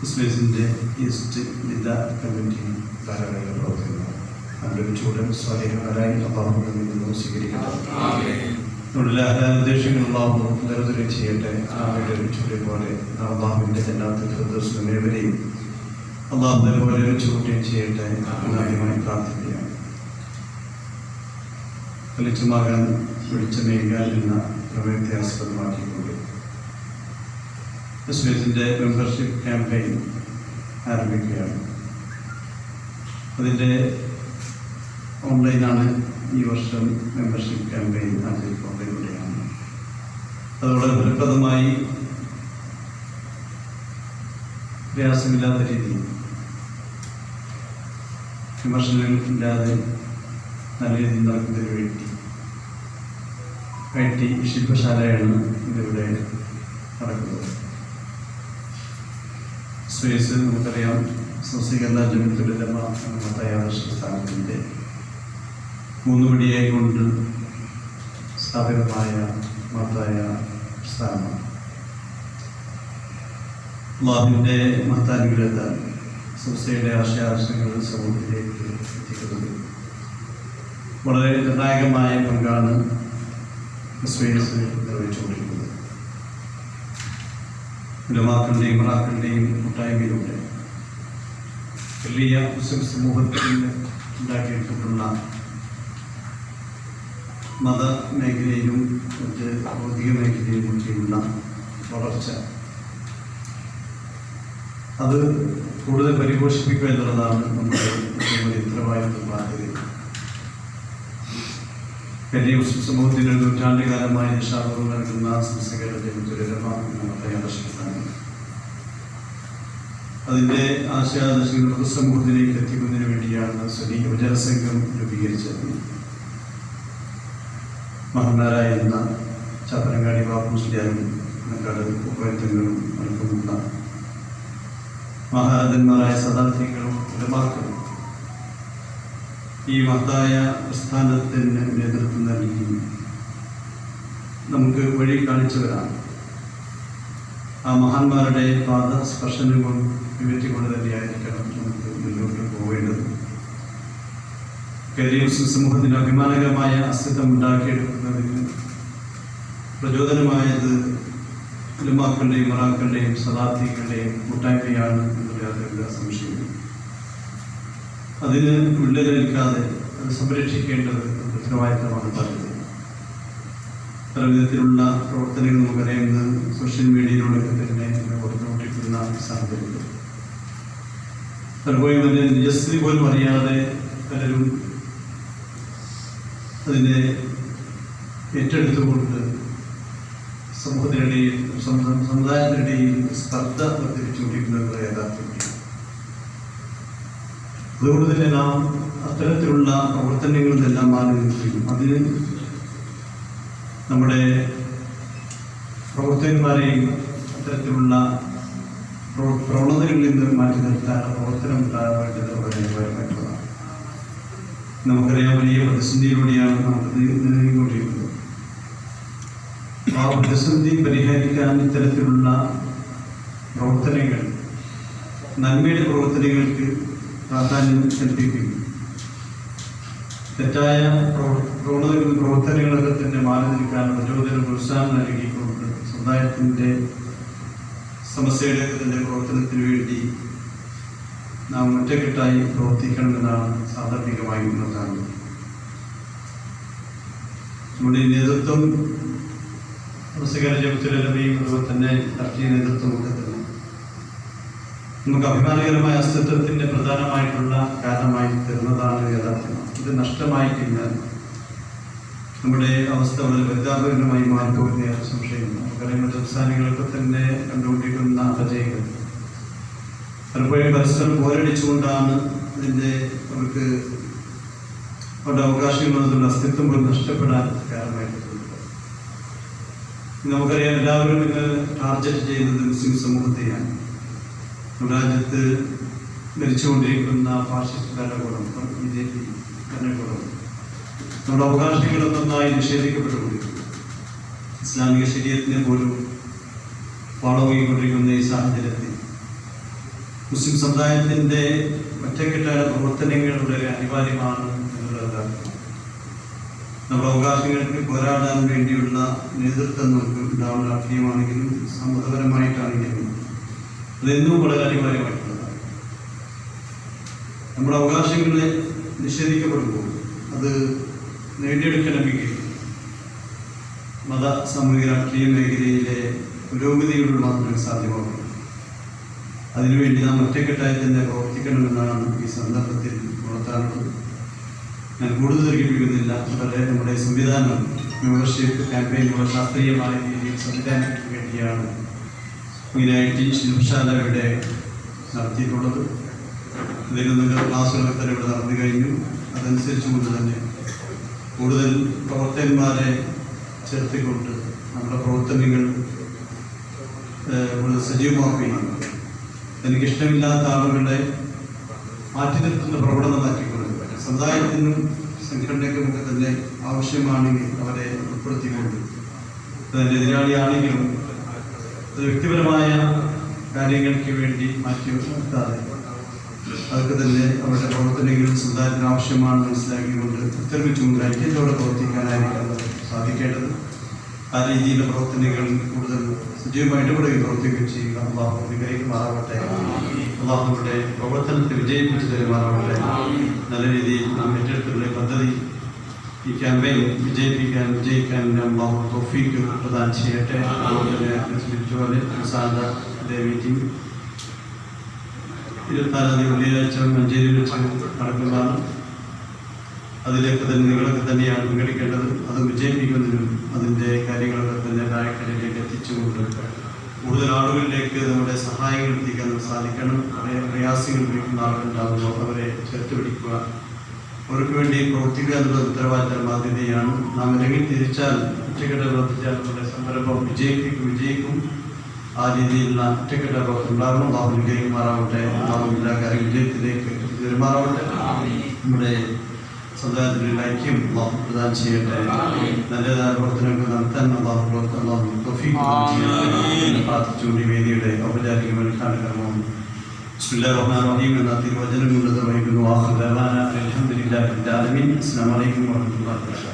മുസ്ലിംസിന്റെ east ജില്ലാ committee ധാരാളികൾ പ്രവർത്തിക്കുന്നു. അവരുടെ ചൂടൻ സ്വാധീനങ്ങളായി അള്ളാഹു സ്വീകരിക്കട്ടെ. നമ്മുടെ ഉദ്ദേശങ്ങൾ അള്ളാഹു നിരന്തരം ചെയ്യട്ടെ. അവരുടെ ചൂടെ പോലെ അള്ളാഹുവിന്റെ ജനാത്തിൽ ഫിർദോസിനെവരെയും അള്ളാഹു പോലെ ഒരു ചൂട്ടെയും ചെയ്യട്ടെ ആദ്യമായി പ്രാർത്ഥിക്കുകയാണ്. വെളിച്ചമാകാൻ വെളിച്ചമേകാൻ എന്ന പ്രമേയത്തെ ആസ്പദമാക്കിക്കൊണ്ട് എസ്ബിഎസിന്റെ മെമ്പർഷിപ്പ് ക്യാമ്പയിൻ ആരംഭിക്കുകയാണ്. അതിന്റെ ഓൺലൈനാണ് ഈ വർഷം മെമ്പർഷിപ്പ് ക്യാമ്പയിൻ ആചരിക്കൊണ്ടിരിക്കുകയാണ് അതോടെ ഫലപ്രദമായി പ്രയാസമില്ലാത്ത രീതിയിൽ വിമർശനങ്ങളില്ലാതെ നല്ല രീതിയിൽ നടക്കുന്നതിന് വേണ്ടി ഐ ടി ശില്പശാലയാണ് ഇതിവിടെ നടക്കുന്നത്. സ്പേസ് നമുക്കറിയാം. സ്വസീകരണ ജമിത്തുലമ എന്ന തയ്യാറശ സ്ഥാനത്തിന്റെ മൂന്ന് പടിയായി കൊണ്ട് സ്ഥാപിതമായ മഹത്തായ സ്ഥാനമാണ് അള്ളാഹുവിന്റെ മഹത്താനുഗ്രഹത്താൽ സുസയുടെ ആശയാദർശങ്ങൾ സമൂഹത്തിലേക്ക് എത്തിക്കുന്നത് വളരെ നിർണായകമായ പങ്കാണ് സ്പേസ് നിർവഹിച്ചുകൊണ്ടിരിക്കുന്നത്. ഉലമാക്കളുടെയും മറാക്കളുടെയും കൂട്ടായ്മയിലൂടെ വലിയ മുസ്ലിം സമൂഹത്തിൽ ഉണ്ടാക്കിയിട്ടുള്ള മത മേഖലയിലും മറ്റ് ഭൗതിക മേഖലയിലും ഒക്കെയുള്ള വളർച്ച. അത് കൂടുതൽ പരിപോഷിപ്പിക്കുക എന്നുള്ളതാണ് നമ്മുടെ ഉത്തരവാദിത്വ ബാധ്യത വലിയ മുസ്ലിം സമൂഹത്തിന് ഒരു നൂറ്റാണ്ടുകാലമായ നൽകുന്ന സംസ്കാരത്തെ നമ്മുടെ അതിന്റെ ആശയാദർശങ്ങൾ പൊതുസമൂഹത്തിലേക്ക് എത്തിക്കുന്നതിന് വേണ്ടിയാണ് സ്വലി യുവജനസംഘം രൂപീകരിച്ചത്. മഹന്മാരായിരുന്ന ചാപ്പനങ്ങാടി ബാബു മുസ്ലിയാരും കണ്ണക്കാട് ഉപയത്തങ്ങളും അടക്കമുള്ള മഹാരഥന്മാരായ സദാർത്ഥികളും ഉലമാക്കളും ഈ മഹത്തായ പ്രസ്ഥാനത്തിന് നേതൃത്വം നൽകി നമുക്ക് വഴി കാണിച്ചവരാണ് ആ മഹാന്മാരുടെ പാദ സ്പർശനങ്ങൾ പിൻപറ്റിക്കൊണ്ട് തന്നെയായിരിക്കണം നമുക്ക് മുന്നോട്ട് പോവേണ്ടത് മുസ്ലിം സമൂഹത്തിന് അഭിമാനകരമായ അസ്തിത്വം ഉണ്ടാക്കിയെടുക്കുന്നതിന് പ്രചോദനമായത് ഉലമാക്കളുടെയും മറാക്കളുടെയും സദാർത്ഥികളുടെയും കൂട്ടായ്മയാണ് എന്നുള്ള സംശയമില്ല അതിന് വിള്ളലേൽക്കാതെ അത് സംരക്ഷിക്കേണ്ടത് ഉത്തരവാദിത്തമാണ് പറയുന്നത്. പല വിധത്തിലുള്ള പ്രവർത്തനങ്ങൾ നമുക്കറിയാം ഇന്ന് സോഷ്യൽ മീഡിയയിലൂടെയൊക്കെ തന്നെ ഓർത്തുകൊണ്ടിരിക്കുന്ന സാഹചര്യങ്ങൾ പലപ്പോഴും അതിന്റെ നിജസ്ഥിതി പോലും അറിയാതെ പലരും അതിനെ ഏറ്റെടുത്തുകൊണ്ട് സമൂഹത്തിനിടയിൽ സമു- സമുദായത്തിനിടയിൽ സ്പർദ്ധ വർദ്ധിപ്പിച്ചുകൊണ്ടിരിക്കുന്നത് യാഥാർത്ഥ്യമാണ് അതുകൊണ്ട് തന്നെ നാം അത്തരത്തിലുള്ള പ്രവർത്തനങ്ങളിലെല്ലാം നിന്നെല്ലാം മാറി നിൽക്കുകയും അതിന് നമ്മുടെ പ്രവർത്തകന്മാരെയും അത്തരത്തിലുള്ള പ്രവ- പ്രവണതകളിൽ നിന്ന് മാറ്റി നിർത്താൻ പ്രവർത്തനം ഉണ്ടാവേണ്ടത് വളരെ അനിവാര്യമായിട്ടുള്ളതാണ് നമുക്കറിയാം വലിയ പ്രതിസന്ധിയിലൂടെയാണ് നമുക്ക് നീങ്ങിക്കൊണ്ടിരിക്കുന്നത്. ആ പ്രതിസന്ധി പരിഹരിക്കാൻ ഇത്തരത്തിലുള്ള പ്രവർത്തനങ്ങൾ നന്മയുടെ പ്രവർത്തനങ്ങൾക്ക് പ്രാധാന്യം കൽപ്പിക്കുകയും തെറ്റായ പ്രവ- പ്രവണതകൾ പ്രവർത്തനങ്ങളൊക്കെ തന്നെ മാറി നിൽക്കാൻ പ്രചോദനം പ്രോത്സാഹനം നൽകിക്കൊണ്ട് സമുദായത്തിന്റെ സമസ്യയുടെ തന്നെ പ്രവർത്തനത്തിന് വേണ്ടി നാം ഒറ്റക്കെട്ടായി പ്രവർത്തിക്കണമെന്നാണ് സാന്ദർഭികമായി കാണുന്നത് നമ്മുടെ നേതൃത്വം ജപത്തിലും അതുപോലെ തന്നെ രാഷ്ട്രീയ നേതൃത്വമൊക്കെ നമുക്ക് അഭിമാനകരമായ അസ്തിത്വത്തിന്റെ പ്രധാനമായിട്ടുള്ള കാരണമായി തരുന്നതാണ് യാഥാർത്ഥ്യം ഇത് നഷ്ടമായി കഴിഞ്ഞാൽ നമ്മുടെ അവസ്ഥ വളരെ പരിതാപകരമായി മാറിപ്പോകുന്ന സംശയം നമുക്കറിയാം സംസ്ഥാനങ്ങളൊക്കെ തന്നെ കണ്ടുകൊണ്ടിരിക്കുന്ന അപജയങ്ങൾ. പലപ്പോഴും പരസ്പരം പോരടിച്ചുകൊണ്ടാണ് ഇതിന്റെ അവർക്ക് അവരുടെ അവകാശങ്ങളൊന്നും അസ്തിത്വം പോലും നഷ്ടപ്പെടാൻ കാരണമായിട്ടുള്ളത്. നമുക്കറിയാം എല്ലാവരും ഇന്ന് ടാർഗറ്റ് ചെയ്യുന്നത് മുസ്ലിം സമൂഹത്തെയാണ്. രാജ്യത്ത് ഭരിച്ചുകൊണ്ടിരിക്കുന്ന ഫാസിസ്റ്റ് ഭരണകൂടം ബി ജെ പി ഭരണകൂടം. നമ്മുടെ അവകാശങ്ങളും നന്നായി നിഷേധിക്കപ്പെട്ടുകൊണ്ടിരിക്കുന്നു. ഇസ്ലാമിക ശരീരത്തിനെ പോലും ഫോളോ ചെയ്തുകൊണ്ടിരിക്കുന്ന ഈ സാഹചര്യത്തിൽ മുസ്ലിം സമുദായത്തിന്റെ ഒറ്റക്കെട്ടായ പ്രവർത്തനങ്ങളുടെ അനിവാര്യമാണ് എന്നുള്ളത് നമ്മുടെ അവകാശങ്ങൾക്ക് പോരാടാൻ വേണ്ടിയുള്ള നേതൃത്വം നമുക്ക് ഉണ്ടാവുന്ന രാഷ്ട്രീയമാണെങ്കിലും സമ്മതപരമായിട്ടാണെങ്കിലും അതെന്നും വളരെ അനിവാര്യമായിട്ടുള്ളതാണ് നമ്മുടെ അവകാശങ്ങളെ നിഷേധിക്കപ്പെടുമ്പോൾ അത് നേടിയെടുക്കണമെങ്കിൽ മത സാമൂഹിക രാഷ്ട്രീയ മേഖലയിലെ പുരോഗതിയിലൂടെ മാത്രമേ സാധ്യമാകൂ. അതിനുവേണ്ടി നാം ഒറ്റക്കെട്ടായി തന്നെ പ്രവർത്തിക്കണമെന്നാണ് ഈ സന്ദർഭത്തിൽ ഉണർത്താനുള്ളത്. ഞാൻ കൂടുതൽ ദീർഘിപ്പിക്കുന്നില്ല. വളരെ നമ്മുടെ സംവിധാനം മെമ്പർഷിപ്പ് ക്യാമ്പയിനുകൾ ശാസ്ത്രീയമായ രീതിയിൽ സംവിധാനത്തിന് വേണ്ടിയാണ് ശില്പശാല ഇവിടെ നടത്തിയിട്ടുള്ളത്. ഇതിൽ നിന്ന് ക്ലാസ്സുകളൊക്കെ ഇവിടെ നടന്നു കഴിഞ്ഞു. അതനുസരിച്ച് കൊണ്ട് തന്നെ കൂടുതൽ പ്രവർത്തകന്മാരെ ചേർത്തിക്കൊണ്ട് നമ്മുടെ പ്രവർത്തനങ്ങൾ കൂടുതൽ സജീവമാക്കുകയും എനിക്കിഷ്ടമില്ലാത്ത ആളുകളെ മാറ്റി നിർത്തുന്ന പ്രവണത മാറ്റിക്കൊണ്ട് സമുദായത്തിനും സംഘടനയ്ക്കുമൊക്കെ തന്നെ ആവശ്യമാണെങ്കിൽ അവരെ ഉൾപ്പെടുത്തിക്കൊണ്ട് അതിന്റെ എതിരാളിയാണെങ്കിലും അത് വ്യക്തിപരമായ കാര്യങ്ങൾക്ക് വേണ്ടി മാറ്റി നിർത്താതെ അതൊക്കെ തന്നെ അവരുടെ പ്രവർത്തനങ്ങൾ സുതാര്യത്തിന് ആവശ്യമാണെന്ന് മനസ്സിലാക്കിക്കൊണ്ട് ഉത്തരവിച്ചുകൊണ്ട് ഐക്യത്തോടെ പ്രവർത്തിക്കാനായിരിക്കും സാധിക്കേണ്ടത്. ആ രീതിയിലെ പ്രവർത്തനങ്ങൾ കൂടുതൽ സജീവമായി ഇടപെടുകയും പ്രവർത്തിക്കുകയും ചെയ്യുക അള്ളാഹു വിഗ്രഹിക്കുമാറാവട്ടെ അള്ളാഹുവിടെ പ്രവർത്തനത്തെ വിജയിപ്പിച്ചു തരുമാറാവട്ടെ. നല്ല രീതിയിൽ നാം ഏറ്റെടുത്തുള്ള പദ്ധതി ഈ ക്യാമ്പയിൻ വിജയിപ്പിക്കാൻ വിജയിക്കാൻ അള്ളാഹു തൊഫീക്ക് പ്രദാനം ചെയ്യട്ടെ. അതുപോലെ സ്പിരിച്വൽ ഇരുപത്താറാം തീയതി വെള്ളിയാഴ്ച മഞ്ചേരിയിൽ വെച്ച് നടക്കുന്നതാണ് അതിലേക്ക് തന്നെ നിങ്ങളൊക്കെ തന്നെയാണ് പങ്കെടുക്കേണ്ടത്. അത് വിജയിപ്പിക്കുന്നതിനും അതിന്റെ കാര്യങ്ങളൊക്കെ തന്നെ ഡയറക്ടറിലേക്ക് എത്തിച്ചുകൊണ്ട് കൂടുതൽ ആളുകളിലേക്ക് നമ്മുടെ സഹായങ്ങൾ എത്തിക്കാൻ സാധിക്കണം. കുറേ പ്രയാസങ്ങൾ ഉപയോഗിക്കുന്ന ആളുകളുണ്ടാകുമ്പോൾ അവരെ ചേർത്ത് പിടിക്കുക. അവർക്ക് വേണ്ടി പ്രവർത്തിക്കുക എന്നുള്ള ഉത്തരവാദിത്തം ബാധ്യതയാണ് നാം ഇറങ്ങി തിരിച്ചാൽ ഒറ്റക്കെട്ട് പ്രവർത്തിച്ചാൽ നമ്മുടെ സംരംഭം വിജയിപ്പിക്കും വിജയിക്കും. ആ രീതിയിലുള്ള ഒറ്റക്കെട്ട പ്രവർത്തനം ഉണ്ടാകണം അള്ളാഹു വിജയിക്കുമാറാവട്ടെ അള്ളാഹു എല്ലാ കാര്യം വിജയത്തിലേക്ക് പെരുമാറാവട്ടെ നമ്മുടെ സമുദായത്തിലുള്ള ഐക്യം അള്ളാഹു പ്രദാനം ചെയ്യട്ടെ. നല്ലതായ പ്രവർത്തനങ്ങൾ നടത്താൻ അള്ളാഹു പ്രവർത്തനം പ്രാർത്ഥിച്ചുകൊണ്ട് വേദിയുടെ ഔപചാരികമായിട്ടാണ് കാലക്രമം بسم الله الرحمن الرحيم. لا من ولا تبعد واخر دعوانا الحمد لله رب العالمين. السلام عليكم ورحمة الله وبركاته.